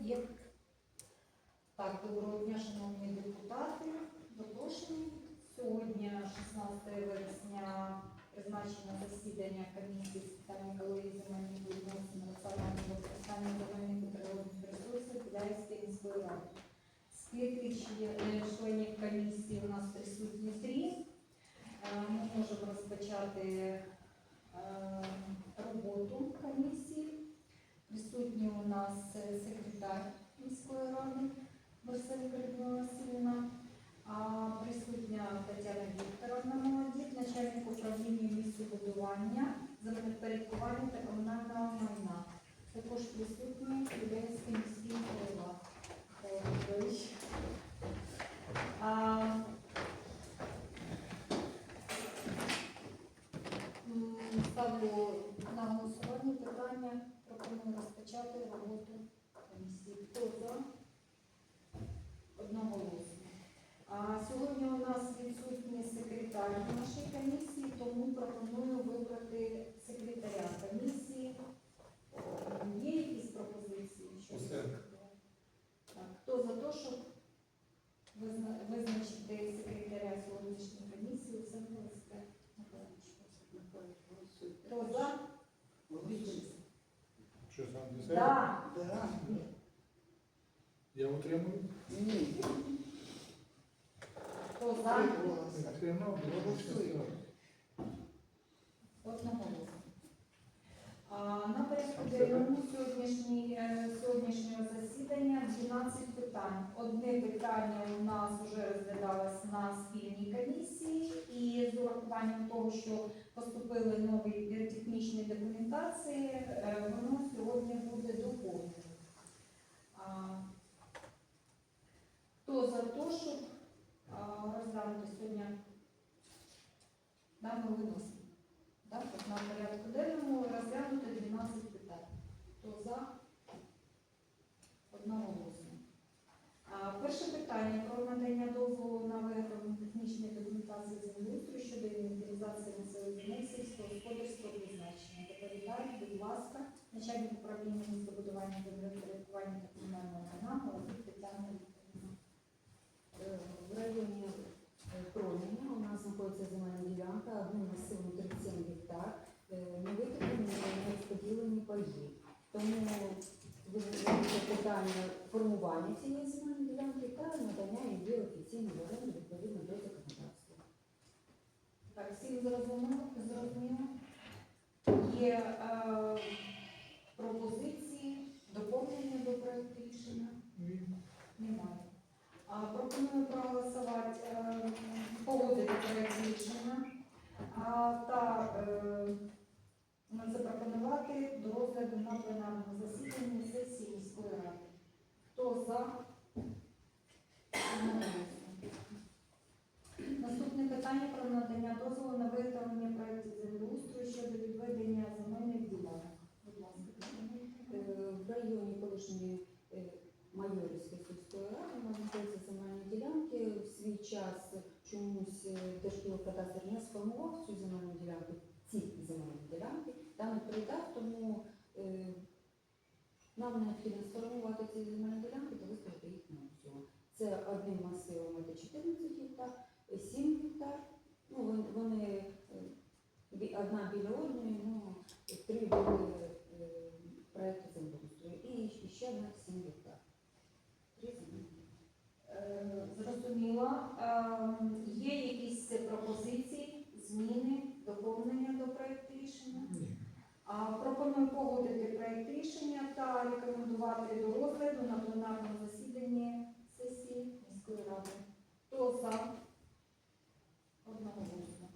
є. Так, доброго дня, шановні депутати. Запрошені. Сьогодні, 16 вересня, призначено засідання комісії з питань екології земельних відносин, національного використання земельних природних ресурсів Біляївської міської ради. Скільки е, членів комісії у нас присутні три. Е, Ми можемо розпочати е, роботу комісії. Присутні у нас е, секретар міської ради Борисенко Людмила Васильівна, присутня Тетяна Вікторовна Молодік, начальник управління містобудування, землепорядкування та комунального майна. Також присутній Любенський міський голова. Ставлю на голосування питання, пропоную розпочати роботу комісії. Хто за? Одноголосно. А сьогодні у нас відсутній секретар нашої комісії, тому пропоную вибрати секретаря комісії. Є якісь пропозиції? Усе. Так, хто за те, щоб визначити секретаря сьогоднішньої комісії, Миколаївич? Хто за? Що сам? Да. Да. Я утримую. Ні. Хто за? Одноголосно. На порядку денному сьогоднішнього засідання 12 питань. Одне питання у нас вже розглядалось на спільній комісії, і з урахуванням того, що поступили нові технічні документації, е, воно сьогодні буде доповнено. А, Хто за те, щоб а, розглянути сьогодні дане виносимо? Так, от на порядку денному розглянути 12 питань. Хто за? Одноголосно. А, Перше питання про надання дозволу на виготовлення технічної документації землеустрою щодо інвентаризації населених земель сільськогосподарського призначення. Доповідає, будь ласка, начальник управління містобудування та комунального Тетяна Е, В районі е, у нас знаходиться земельна ділянка одним масивом 37 гектар, е, не виконані, не розподілені паї. Тому виникає питання формування цієї земельної ділянки та надання її офіційно в оренду відповідно до законодавства. Так, всім зрозуміло? Є е, пропозиції, до проекту рішення? Немає. А, пропоную проголосувати, е, погодити проект рішення а, та е, запропонувати до розгляду на пленарному засіданні сесії міської ради. Хто за? Наступне питання про надання дозволу на виготовлення проєктів землеустрою щодо відведення земельних ділянок. Будь ласка, Е, В районі колишньої е, Майорівської сільської ради знаходяться земельні ділянки. В свій час чомусь е, Держкілокадастр не сформував цю земельну ділянку, ці земельні ділянки, та не передав, тому е, нам необхідно сформувати ці земельні ділянки та виставити їх на аукціон. Це одним масивом це 14 гектар, е, 7 гектар. Ну, вон- вони е, одна біля одної, ну, три були е, проекти землеустрою. І ще одна 7 гектар. Три земельні. Е, Зрозуміло. Ем, Є якісь пропозиції, зміни, доповнення до проекту рішення? Пропоную погодити проект рішення та рекомендувати до розгляду на пленарному засіданні сесії міської ради. Хто за? Одноголосно.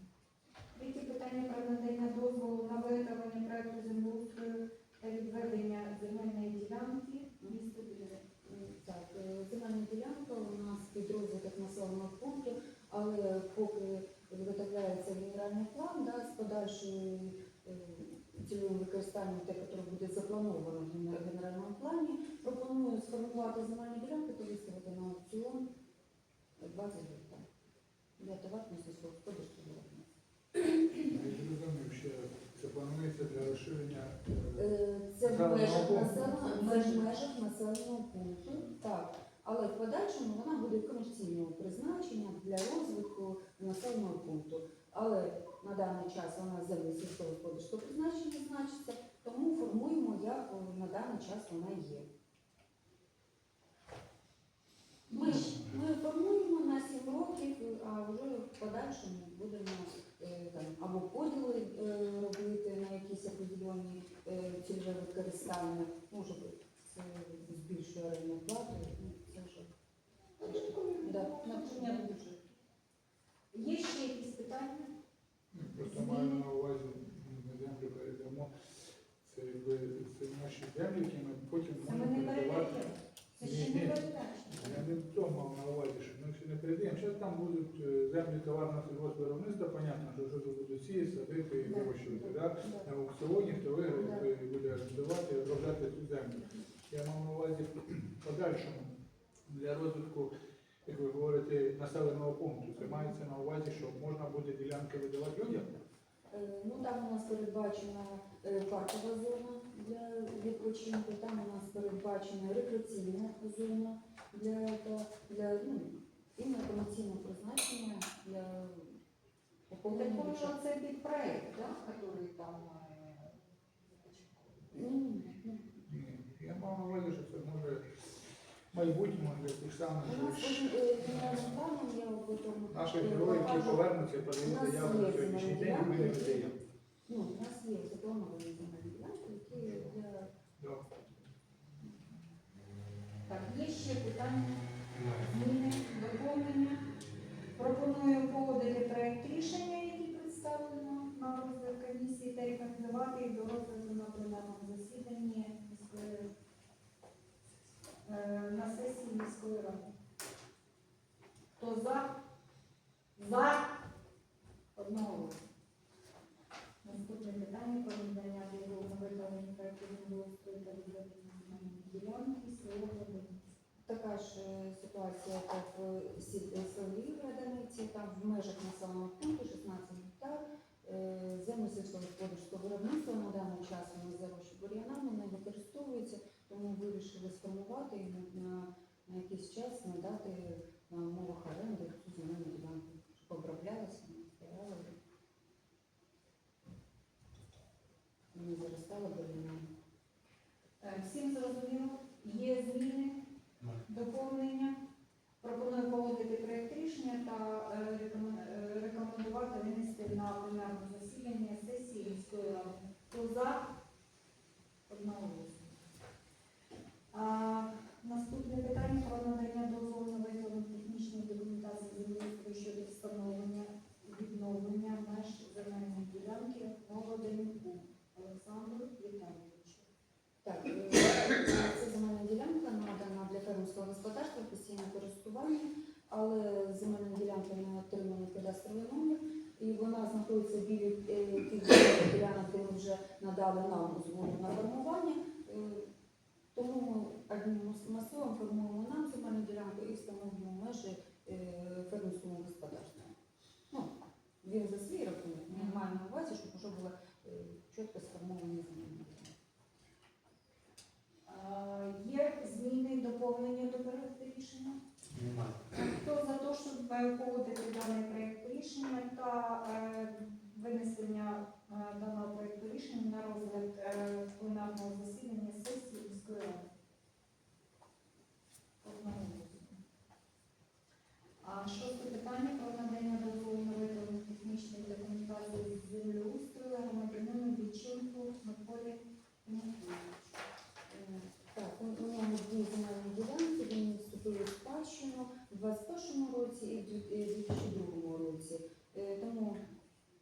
Третє питання про надання дозволу на виготовлення проекту землеустрою та відведення земельної ділянки міста Біля. Е, Так, е, земельна ділянка у нас під розвиток населеного пункту, але поки виготовляється генеральний план подальшою е, цільовим використанням, те, яке буде заплановано в генеральному плані, пропоную сформувати земельні ділянки та виставити на аукціон 20 гектар для товарного зрозумів, що це планується для розширення. е, Е, Це в межах населеного, населеного пункту, так. Але в подальшому вона буде комерційного призначення для розвитку населеного пункту. На даний час вона землі сільськогосподарського призначення значиться, тому формуємо, як на даний час вона є. Ми, ми формуємо на 7 років, а вже в подальшому будемо е, там, або поділи е, робити на якісь определені е, цільове використання. Може бути, це збільшує орендну плату. ну, Це вже да. Бюджет. Є ще якісь питання? Просто маю на увазі, ми землю передамо. Це якби це наші землі, які ми потім Це ми можемо не передавати. передаємо. Це Ні, ні. передача. Я не то мав на увазі, що ми ще не передаємо. Зараз там будуть е, землі товарного сільгоспвиробництва, понятно, що що тут будуть сіяти, садити і Да. вирощувати. Да? Да. На аукціоні, хто виграє, Да. той буде орендувати і обробляти цю землю. Я мав на увазі в подальшому для розвитку, як ви говорите, населеного пункту. Це мається на увазі, що можна буде ділянки видавати людям. Е, Ну там у нас передбачена е, паркова зона для відпочинку, там у нас передбачена рекреаційна зона для, для, ну, комерційного призначення для Так поповнення. це під проект, да, який там ні, ні. Ні, Я мав на увазі, що це може майбутньому для тих самих е, наших е, героїв, які повернуться, подають заяву на сьогоднішній день, і ми не. Ну, у нас є заплановані земельні ділянки, які для Так, є ще питання, зміни, доповнення. Пропоную погодити проект рішення, який представлено на розгляд комісії, та рекомендувати їх до розгляду на пленарному засіданні на сесії міської ради. Хто за? За? Одного. Наступне питання про надання дозволу на виконання проектів землеустрою та відведення земельної ділянки село Глибинці. Така ж е, ситуація, як в е, селі Граданиці, там в межах населеного пункту 16 гектар. Е, Землі сільськогосподарського виробництва на даний час вони зарощі бур'янами не використовуються, тому вирішили сформувати і на, на, якийсь час надати на умовах оренди цю земельну ділянку, щоб оброблялася, не стояла. і Не заростала бур'янами. Е, Всім зрозуміло, є зміни, доповнення. Пропоную погодити проєкт рішення та е, рекомен- е, рекомендувати винести на пленарне засідання сесії міської ради. Хто за? Одноголосно. А, Наступне питання про надання дозволу на виготовлення технічної документації землеустрою щодо встановлення і відновлення меж земельної ділянки Новоданюку Олександру Віталійовичу. Так, е, це земельна ділянка надана для фермерського господарства в постійне користування, але земельна ділянка не отримана кадастровий номер, і вона знаходиться біля е, тих ділянок, де ми вже надали нам згоду на формування. Е, Тому ми массивом формуємо нам земельну ділянку і встановлюємо межі е, фермерському господарству. Ну, він за свій рахунок, ми маємо на увазі, щоб вже була е, чітко сформовані земельні ділянки. А, Є зміни, доповнення до проекту рішення? Немає. Хто за те, щоб е, погодити даний проект рішення та е, винесення е, даного проекту рішення на розгляд е, пленарного засідання сесії міської ради? Одноголосно. А шосте питання про надання дозволу на виготовлення технічної документації з землеустрою громадянину Миколі Е, Так, у нього дві земельні ділянки, вони вступили в спадщину у 2021 році і в 2002 році. Е, Тому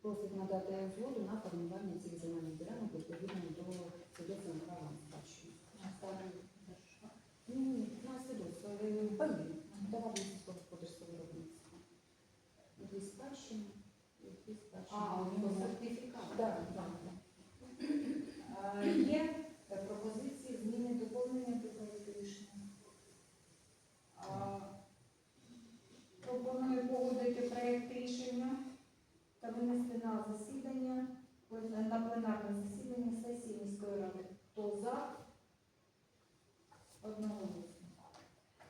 просить надати згоду на формування цих земельних ділянок відповідно до свідоцтва на спадщину. На. Ні, на свідоцтво, е, паї, товар сільськогосподарського виробництва. Дві спадщини, дві спадщини. А, у нього сертифікат. Так, так, так. Е, Є е, пропозиції, зміни, доповнення до проекту рішення. А, Пропоную погодити проект рішення та винести на засідання, на пленарне засідання за? Одноголосно.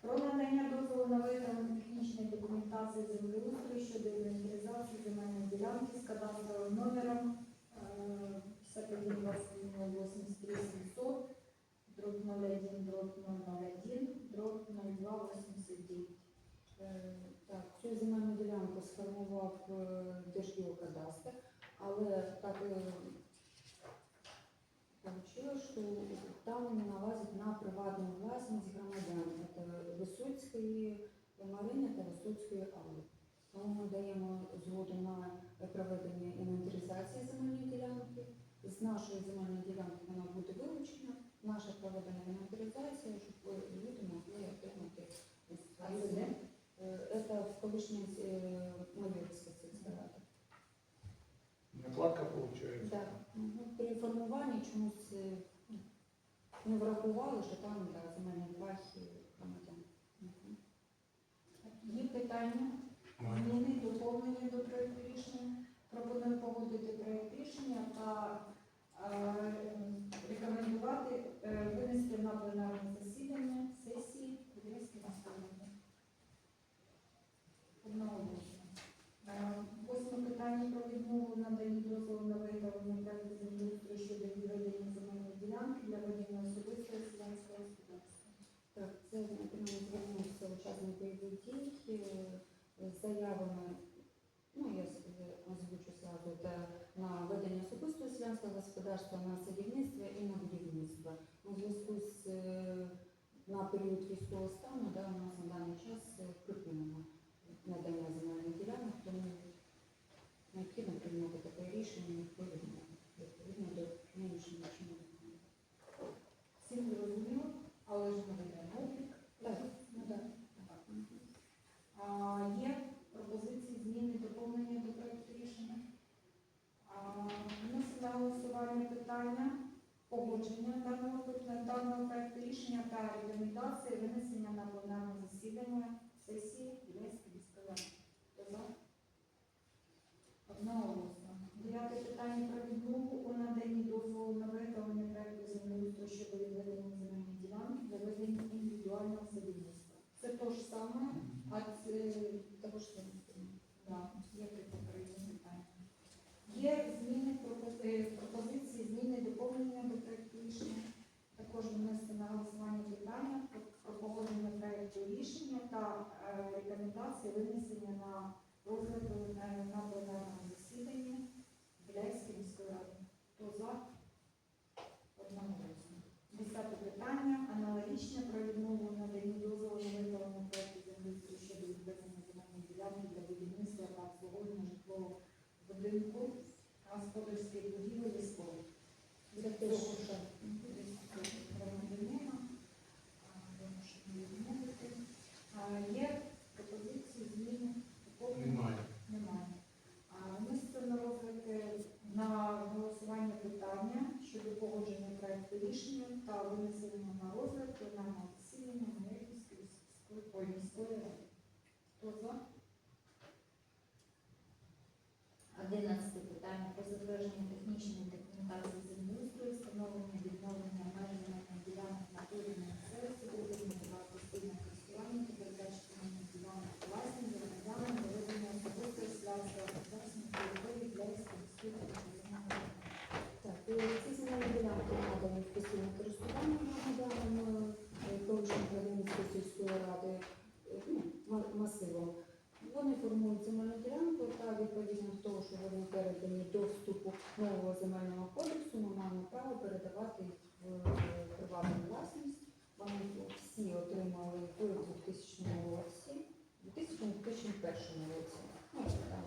Про надання дозволу на виготовлення технічної документації землеустрою щодо інвентаризації земельної ділянки з кадастровим номером е, 51 дроб 01, дроб 001, дроб 0289. Е, Так, цю земельну ділянку сформував е, Держгеокадастр, але так вийшло, що там налазить на приватну власність громадян. Це Висоцької Марини та Висоцької Алли. Тому ми даємо згоду на проведення інвентаризації земельної ділянки. З нашої земельної ділянки вона буде вилучена. Наша проведена інвентаризація, щоб люди могли отримати А це де? Э, Это колишней э, Майорской. Накладка виходить. Да. Ну, При формуванні чомусь е, ну, не врахували, що там да, земельні плахи громадян. Мгм. Є питання? Зміни, доповнення до проекту рішення. Пропоную погодити проект рішення та е, рекомендувати е, винести на пленарне засідання сесії Подільської міської ради. Одноголосно. Е, Восьме питання про відмову надані дозволу на виготовлення проекту землеустрою щодо відведення земельної ділянки для ведення особистого селянського господарства. Так, це звернувся учасник бойових з заявами, ну я озвучу сразу, це на ведення особистого селянського господарства, на садівництво і на будівництво. У зв'язку з е, на період військового стану, да, у нас на даний час е, припинено надання земельних ділянок, тому необхідно прийняти таке рішення відповідно, відповідно до нинішнього чинного закону. Всім зрозуміло, але ж ми ведемо. Так, ну так. А, Є пропозиції зміни доповнення до проєкту рішення. А, на голосування питання погодження даного, даного проєкту рішення та рекомендації винесення на пленарне засідання сесії Білецької міської ради. Хто за? Одноголосно. Дев'яте питання про відмову у наданні дозволу на виготовлення проекту землеустрою щодо відведення земельної ділянки для ведення індивідуального садівництва. Це те ж саме, а це Того ж самого. да, питання. Є зміни пропозиції, зміни доповнення до проекту рішення. Також внести на голосування питання про- погодження проекту рішення та е, рекомендації винесення на розгляд е, на пленарному засіданні Біляйської міської ради. Хто за? Одноголосно. Десяте питання. Аналогічне про відмову наданні дозволу на виготовлення проекту землеустрою щодо відведення земельної ділянки для будівництва та обслуговування житлового будинку, господарських будівель і споруд. Це теж що? Громадянина. А, вимушені відмовити. А, Є пропозиції, зміни? доповнення? Немає. Немає. А Внести на розгляд е, на голосування питання щодо погодження проекту рішення та винесення на розгляд пленарного засідання Маяківської сільської ой, міської ради. Хто за? Одинадцяте питання про затвердження технічної документації землеустрою, встановлення відновлення меж земельних ділянок на території місцевості, виведення два постійне користування та передачі земельних ділянок у власність громадянам для ведення особистої селянського господарства на території Біляйської міської територіальної Так, е, ці земельні ділянки надані в постійне користування громадянам е, колишньої Галинської сільської ради е, ну, ма- масивом. Вони формують земельну ділянку та відповідно до того, що вони передані до вступу нового земельного кодексу, ми маємо право передавати їх в е, приватну власність. Вони всі отримали в 2000 році, в 2001 році. Ну, так.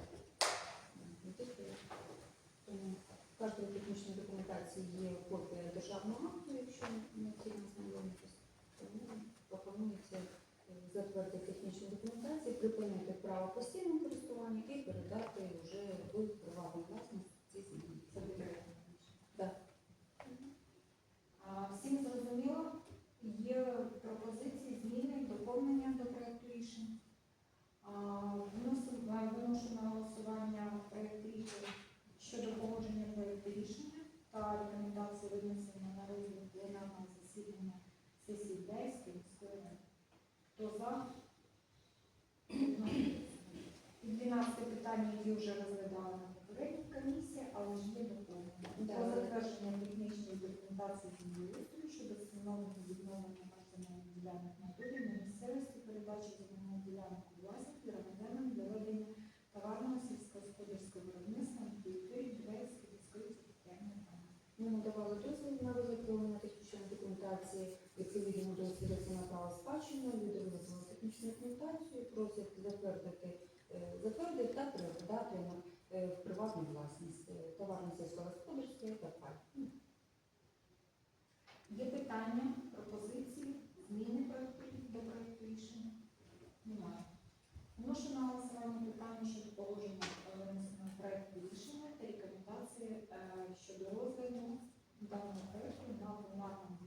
Тому в кожній технічній документації є копія державного акту, якщо необхідно знайомитись. Тому пропонується е, затвердити технічну документацію, припинити право постійного користування і передати вже в приватну власність ці. Так. Всім зрозуміло? Є пропозиції, зміни, доповнення до проекту рішення. А, вносимо- а, Виношу на голосування проект рішення щодо погодження проекту рішення та рекомендації винесення на розгляд пленарного Хто за? І 12 питання, які вже розглядали на попередній комісії, але ж є доповнення. Да. Про затвердження технічної документації землеустрою щодо встановлення відновлення земельних ділянок на турі на місцевості передачі земельних ділянок у власність громадянам для ведення товарного сільськогосподарського виробництва на території Білецької міської територіальної. Ми надавали дозвіл на виготовлення технічної документації, відповідно до свідоцтва на право спадщини, люди виготовили технічну документацію, просять затвердити, е, затвердити та передати е, в приватну власність е, товарно сільськогосподарське та пай. Є питання, пропозиції, зміни проекту до проекту рішення? Немає. Вношу на голосування питання щодо положення винесеного проекту рішення та рекомендації е, щодо розгляду даного проекту на пленарному